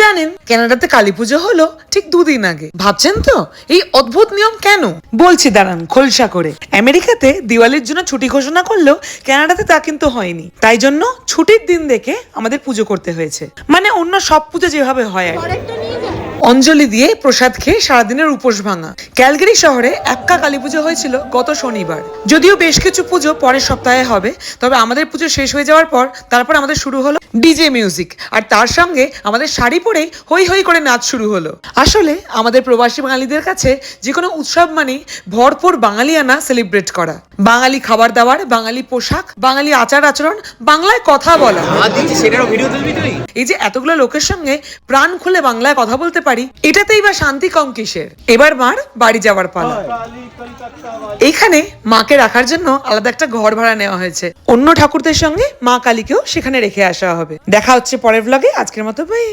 জানেন, কেনাডাতে কালী পুজো হলো ঠিক দুদিন আগে। ভাবছেন তো, এই অদ্ভুত নিয়ম কেন? বলছি, দাঁড়ান, খোলসা করে। আমেরিকাতে দিওয়ালির জন্য ছুটি ঘোষণা করলেও কানাডাতে তা কিন্তু হয়নি। তাই জন্য ছুটির দিন দেখে আমাদের পুজো করতে হয়েছে। মানে অন্য সব পুজো যেভাবে হয় আর। অঞ্জলি দিয়ে প্রসাদ খেয়ে সারাদিনের উপোস ভাঙা। ক্যালগেরি শহরে এক্কা কালী পুজো হয়েছিল গত শনিবার। যদিও বেশ কিছু পুজো পরের সপ্তাহে হবে তবে আমাদের পুজো শেষ হয়ে যাওয়ার পর তারপর আমাদের শুরু হলো ডিজে মিউজিক আর তার সঙ্গে আমাদের শাড়ি পরেই হই হই করে নাচ শুরু হলো। আসলে আমাদের প্রবাসী বাঙালিদের কাছে যে কোনো উৎসব মানেই ভরপুর বাঙালিয়ানা সেলিব্রেট করা। বাঙালি খাবার দাবার বাঙালি পোশাক বাঙালি আচার আচরণ বাংলায় কথা বলা। এই যে এতগুলো লোকের সঙ্গে প্রাণ খুলে বাংলায় কথা বলতে পারি। এটাতেই বা শান্তি কম কিসের? এবার মার বাড়ি যাওয়ার পালা। এখানে মাকে রাখার জন্য আলাদা একটা ঘর ভাড়া নেওয়া হয়েছে। অন্য ঠাকুরদের সঙ্গে মা কালীকেও সেখানে রেখে আসা হবে। দেখা হচ্ছে পরের ব্লগে আজকের মতো বাই